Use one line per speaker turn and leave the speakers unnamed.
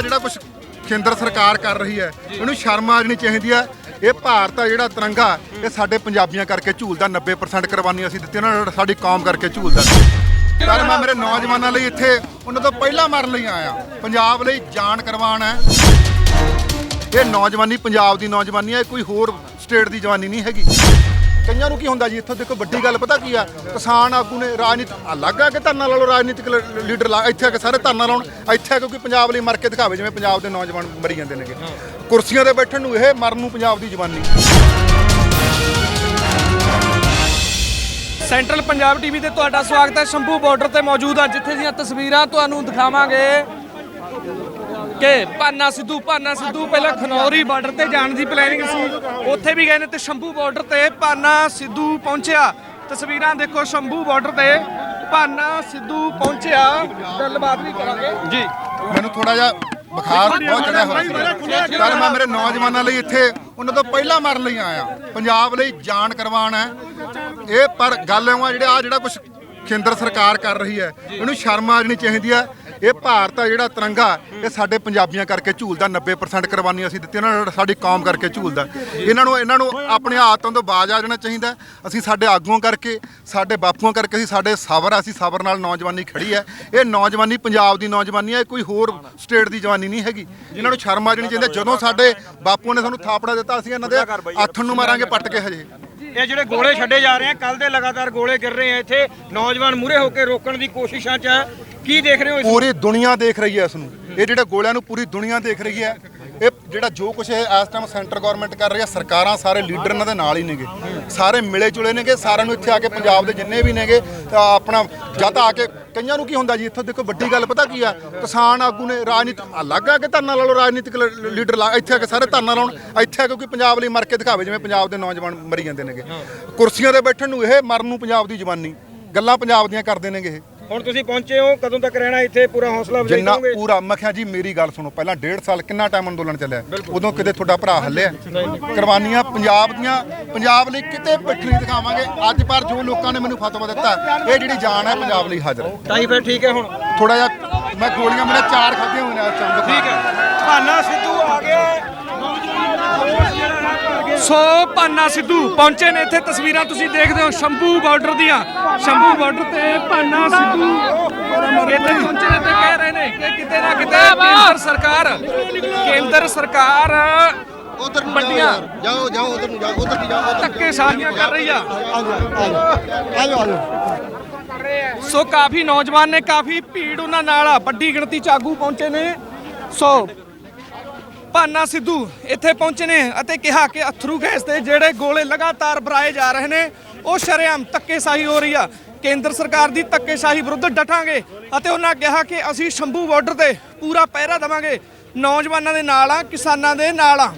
ਆ ਜਿਹੜਾ ਕੁਝ ਕੇਂਦਰ ਸਰਕਾਰ ਕਰ ਰਹੀ ਹੈ, ਇਹਨੂੰ ਸ਼ਰਮ ਆ ਜਾਣੀ ਚਾਹੀਦੀ ਹੈ। ਇਹ ਭਾਰਤ ਆ ਜਿਹੜਾ ਤਿਰੰਗਾ, ਇਹ ਸਾਡੇ ਪੰਜਾਬੀਆਂ ਕਰਕੇ ਝੂਲਦਾ 90% ਕੁਰਬਾਨੀ ਅਸੀਂ ਦਿੱਤੀ, ਉਹਨਾਂ ਨੇ ਸਾਡੀ ਕੌਮ ਕਰਕੇ ਝੂਲਦਾ ਪਰ ਮੈਂ ਮੇਰੇ ਨੌਜਵਾਨਾਂ ਲਈ ਇੱਥੇ ਉਹਨਾਂ ਤੋਂ ਪਹਿਲਾਂ ਮਰਨ ਲਈ ਆਇਆ। ਪੰਜਾਬ ਲਈ ਜਾਨ ਕੁਰਬਾਨ ਹੈ। ਇਹ ਨੌਜਵਾਨੀ, ਪੰਜਾਬ ਦੀ ਨੌਜਵਾਨੀ ਹੈ ਕੋਈ ਹੋਰ ਸਟੇਟ ਦੀ ਜਵਾਨੀ ਨਹੀਂ ਹੈਗੀ। ਕਈਆਂ ਨੂੰ ਕੀ ਹੁੰਦਾ ਜੀ? ਇੱਥੋਂ ਦੇਖੋ ਵੱਡੀ ਗੱਲ ਪਤਾ ਕੀ ਆ? ਕਿਸਾਨ ਆਗੂ ਨੇ ਰਾਜਨੀਤੀ ਅਲੱਗ ਆ ਕਿ ਧਰਨਾ ਲਾ ਲਓ ਰਾਜਨੀਤਿਕ ਲ- ਲੀਡਰ ਲਾ ਇੱਥੇ ਆ ਕੇ ਸਾਰੇ ਧਰਨਾ ਲਾਉਣ। ਇੱਥੇ ਆ ਕਿਉਂਕਿ ਪੰਜਾਬ ਲਈ ਮਰ ਕੇ ਦਿਖਾਵੇ ਜਿਵੇਂ ਪੰਜਾਬ ਦੇ ਨੌਜਵਾਨ ਮਰੀ ਜਾਂਦੇ ਨੇਗੇ। ਕੁਰਸੀਆਂ ਤੇ ਬੈਠਣ ਨੂੰ ਇਹ ਮਰਨ ਨੂੰ ਪੰਜਾਬ ਦੀ ਜਵਾਨੀ।
ਸੈਂਟਰਲ ਪੰਜਾਬ ਟੀਵੀ ਤੇ ਤੁਹਾਡਾ ਸਵਾਗਤ ਹੈ। ਸ਼ੰਭੂ ਬਾਰਡਰ ਤੇ ਮੌਜੂਦ ਆ ਜਿੱਥੇ ਦੀਆਂ ਤਸਵੀਰਾਂ ਤੁਹਾਨੂੰ ਦਿਖਾਵਾਂਗੇ। ਕਿ ਪਾਨਾ ਸਿੱਧੂ ਪਾਨਾ ਸਿੱਧੂ ਪਹਿਲਾਂ ਖਨੌਰੀ ਬਾਰਡਰ ਤੇ ਜਾਣ ਦੀ ਪਲੈਨਿੰਗ ਸੀ। ਉੱਥੇ ਵੀ ਗਏ ਨੇ ਤੇ ਸ਼ੰਭੂ ਬਾਰਡਰ ਤੇ ਪਾਨਾ ਸਿੱਧੂ ਪਹੁੰਚਿਆ। ਤਸਵੀਰਾਂ ਦੇਖੋ ਸ਼ੰਭੂ ਬਾਰਡਰ ਤੇ। ਪਾਨਾ ਸਿੱਧੂ ਪਹੁੰਚਿਆ। ਗੱਲਬਾਤ ਵੀ ਕਰਾਂਗੇ। ਜੀ।
ਮੈਨੂੰ ਥੋੜਾ ਜਿਹਾ ਬੁਖਾਰ ਬਹੁਤ ਚੜਿਆ ਹੋਇਆ ਪਰ ਮੈਂ ਮੇਰੇ ਨੌਜਵਾਨਾਂ ਲਈ ਇੱਥੇ ਉਹਨਾਂ ਤੋਂ ਪਹਿਲਾਂ ਮਰਨ ਲਈ ਆਇਆ। ਪੰਜਾਬ ਲਈ ਜਾਨ ਕੁਰਬਾਨ ਹੈ। ਇਹ ਪਰ ਗੱਲ ਇਹ ਆ ਜਿਹੜੇ ਆ ਜਿਹੜਾ ਕੁਝ ਕੇਂਦਰ ਸਰਕਾਰ ਕਰ ਰਹੀ ਹੈ ਇਹਨੂੰ ਸ਼ਰਮ ਆ ਜਾਣੀ ਚਾਹੀਦੀ ਹੈ। ਇਹ ਭਾਰਤ ਆ ਜਿਹੜਾ ਤਿਰੰਗਾ, ਇਹ ਸਾਡੇ ਪੰਜਾਬੀਆਂ ਕਰਕੇ ਝੂਲਦਾ 90% ਕੁਰਬਾਨੀ ਅਸੀਂ ਦਿੱਤੀ ਉਹਨਾਂ ਨੇ ਸਾਡੀ ਕੌਮ ਕਰਕੇ ਝੂਲਦਾ। ਇਹਨਾਂ ਨੂੰ ਇਹਨਾਂ ਨੂੰ ਆਪਣੇ ਆਦਤਾਂ ਤੋਂ ਬਾਜ਼ ਆ ਜਾਣਾ ਚਾਹੀਦਾ। ਅਸੀਂ ਸਾਡੇ ਆਗੂਆਂ ਕਰਕੇ, ਸਾਡੇ ਬਾਪੂਆਂ ਕਰਕੇ, ਅਸੀਂ ਸਾਡੇ ਸਬਰ ਅਸੀਂ ਸਬਰ ਨਾਲ ਨੌਜਵਾਨੀ ਖੜੀ ਹੈ। ਇਹ ਨੌਜਵਾਨੀ ਪੰਜਾਬ ਦੀ ਨੌਜਵਾਨੀ ਹੈ ਕੋਈ ਹੋਰ ਸਟੇਟ ਦੀ ਜਵਾਨੀ ਨਹੀਂ ਹੈਗੀ। ਇਹਨਾਂ ਨੂੰ ਸ਼ਰਮ ਆ ਜਾਣੀ ਚਾਹੀਦੀ ਜਦੋਂ ਸਾਡੇ ਬਾਪੂਆਂ ਨੇ ਸਾਨੂੰ ਥਾਪੜਾ ਦਿੱਤਾ, ਅਸੀਂ ਇਹਨਾਂ ਦੇ ਆਥਣ ਨੂੰ ਮਾਰਾਂਗੇ ਪੱਟ ਕੇ ਹਜੇ।
ਇਹ ਜਿਹੜੇ ਗੋਲੇ ਛੱਡੇ ਜਾ ਰਹੇ ਆ ਕੱਲ ਦੇ ਲਗਾਤਾਰ ਗੋਲੇ ਗਿਰ ਰਹੇ ਆ ਇੱਥੇ। ਨੌਜਵਾਨ ਮੂਰੇ ਹੋ ਕੇ ਰੋਕਣ ਦੀ ਕੋਸ਼ਿਸ਼ਾਂ 'ਚ ਹੈ ਕੀ ਦੇਖ ਰਹੇ ਹੋ ਇਸ
ਪੂਰੀ ਦੁਨੀਆ ਦੇਖ ਰਹੀ ਹੈ ਇਸ ਨੂੰ। ਇਹ ਜਿਹੜੇ ਗੋਲਿਆਂ ਨੂੰ ਪੂਰੀ ਦੁਨੀਆ ਦੇਖ ਰਹੀ ਹੈ। ਇਹ ਜਿਹੜਾ ਜੋ ਕੁਝ ਇਹ ਇਸ ਟਾਈਮ ਸੈਂਟਰ ਗਵਰਨਮੈਂਟ ਕਰ ਰਹੀ ਹੈ, ਸਰਕਾਰਾਂ ਸਾਰੇ ਲੀਡਰ ਇਹਨਾਂ ਦੇ ਨਾਲ ਹੀ ਨੇਗੇ। ਸਾਰੇ ਮਿਲੇ ਜੁਲੇ ਨੇਗੇ, ਸਾਰਿਆਂ ਨੂੰ ਇੱਥੇ ਆ ਕੇ ਪੰਜਾਬ ਦੇ ਜਿੰਨੇ ਵੀ ਨੇਗੇ, ਤਾਂ ਆਪਣਾ ਜਾਂ ਤਾਂ ਆ ਕੇ ਕਈਆਂ ਨੂੰ ਕੀ ਹੁੰਦਾ ਜੀ, ਇੱਥੋਂ ਦੇਖੋ ਵੱਡੀ ਗੱਲ ਪਤਾ ਕੀ ਆ, ਕਿਸਾਨ ਆਗੂ ਨੇ ਰਾਜਨੀਤਿਕ ਅਲੱਗ ਆ ਕੇ ਧਰਨਾ ਲਾ ਲਓ, ਰਾਜਨੀਤਿਕ ਲੀਡਰ ਲਾ ਇੱਥੇ ਆ ਕੇ ਸਾਰੇ ਧਰਨਾ ਲਾਉਣ, ਇੱਥੇ ਆ ਕਿਉਂਕਿ ਪੰਜਾਬ ਲਈ ਮਰ ਕੇ ਦਿਖਾਵੇ, ਜਿਵੇਂ ਪੰਜਾਬ ਦੇ ਨੌਜਵਾਨ ਮਰੀ ਜਾਂਦੇ ਨੇਗੇ। ਕੁਰਸੀਆਂ ਤੇ ਬੈਠਣ ਨੂੰ ਇਹ ਮਰਨ ਨੂੰ ਪੰਜਾਬ ਦੀ ਜਵਾਨੀ, ਗੱਲਾਂ ਪੰਜਾਬ ਦੀਆਂ ਕਰਦੇ ਨੇਗੇ ਇਹ।
ਹੁਣ ਤੁਸੀਂ ਪਹੁੰਚੇ ਹੋ ਕਦੋਂ ਤੱਕ ਰਹਿਣਾ ਇੱਥੇ? ਪੂਰਾ ਹੌਸਲਾ ਅਫਜ਼ਾਈ
ਜਿੰਨਾ
ਕਰੋਗੇ
ਪੂਰਾ ਮੈਂ ਕਿਹਾ ਜੀ ਮੇਰੀ ਗੱਲ ਸੁਣੋ ਪਹਿਲਾਂ ਡੇਢ ਸਾਲ ਕਿੰਨਾ ਟਾਈਮ ਅੰਦੋਲਨ ਚੱਲਿਆ? ਉਦੋਂ ਕਿਤੇ ਤੁਹਾਡਾ ਭਰਾ ਹੱਲਿਆ? ਕੁਰਬਾਨੀਆਂ ਪੰਜਾਬ ਦੀਆਂ ਪੰਜਾਬ ਲਈ ਕਿਤੇ ਪਿੱਠ ਨਹੀਂ ਦਿਖਾਵਾਂਗੇ। ਅੱਜ ਪਰ ਜੋ ਲੋਕਾਂ ਨੇ ਮੈਨੂੰ ਫਤਵਾ ਦਿੱਤਾ ਇਹ ਜਿਹੜੀ ਜਾਨ ਹੈ ਪੰਜਾਬ ਲਈ ਹਾਜ਼ਰ ਹੈ।
ਟਾਈਫਾਇਡ ਠੀਕ ਹੈ ਹੁਣ।
ਥੋੜਾ ਜਿਹਾ ਮੈਂ ਗੋਲੀਆਂ ਮੈਨੇ ਚਾਰ ਖਾਧੀਆਂ ਹੋਈਆਂ ਟਾਈਮ
ਠੀਕ ਹੈ। ਭਾਨਾ ਸਿੱਧੂ ਆ ਗਿਆ।
ਸੋ ਪਾਨਾ ਸਿੱਧੂ ਪਹੁੰਚੇ ਨੇ ਇੱਥੇ ਤਸਵੀਰਾਂ ਤੁਸੀਂ ਦੇਖਦੇ ਹੋ ਸ਼ੰਭੂ ਬਾਰਡਰ ਦੀਆਂ। ਸ਼ੰਭੂ ਬਾਰਡਰ ਤੇ ਪਾਨਾ ਸਿੱਧੂ ਇੱਥੇ ਪਹੁੰਚੇ ਨੇ ਤੇ ਕਹਿ ਰਹੇ ਨੇ ਕਿ ਕਿਤੇ ਨਾ ਕਿਤੇ ਕੇਂਦਰ ਸਰਕਾਰ ਕੇਂਦਰ ਸਰਕਾਰ
ਉਧਰ
ਵੱਡੀਆਂ
ਜਾਓ ਜਾਓ ਉਧਰ ਨੂੰ ਜਾਓ ਉਧਰ ਜਾਓ
ਧੱਕੇ ਸਾਰੀਆਂ ਕਰ ਰਹੀ ਆ।
ਆਜੋ ਆਜੋ
ਸੋ ਕਾਫੀ ਨੌਜਵਾਨ ਨੇ ਕਾਫੀ ਭੀੜ ਉਹਨਾਂ ਨਾਲ ਆ। ਵੱਡੀ ਗਿਣਤੀ ਚ ਆਗੂ ਪਹੁੰਚੇ ਨੇ। ਸੋ ਭਾਨਾ ਸਿੱਧੂ ਇੱਥੇ ਪਹੁੰਚੇ ਨੇ ਅਤੇ ਕਿਹਾ ਕਿ ਅਥਰੂ ਗੈਸ 'ਤੇ ਜਿਹੜੇ ਗੋਲੇ ਲਗਾਤਾਰ ਬਰਾਏ ਜਾ ਰਹੇ ਨੇ, ਉਹ ਸ਼ਰੇਆਮ ਧੱਕੇਸ਼ਾਹੀ ਹੋ ਰਹੀ ਆ। ਕੇਂਦਰ ਸਰਕਾਰ ਦੀ ਧੱਕੇਸ਼ਾਹੀ ਵਿਰੁੱਧ ਡਟਾਂਗੇ ਅਤੇ ਉਹਨਾਂ ਕਿਹਾ ਕਿ ਅਸੀਂ ਸ਼ੰਭੂ ਬਾਰਡਰ ਤੇ ਪੂਰਾ ਪਹਿਰਾ ਦੇਵਾਂਗੇ। ਨੌਜਵਾਨਾਂ ਦੇ ਨਾਲ ਆ, ਕਿਸਾਨਾਂ ਦੇ ਨਾਲ ਆ।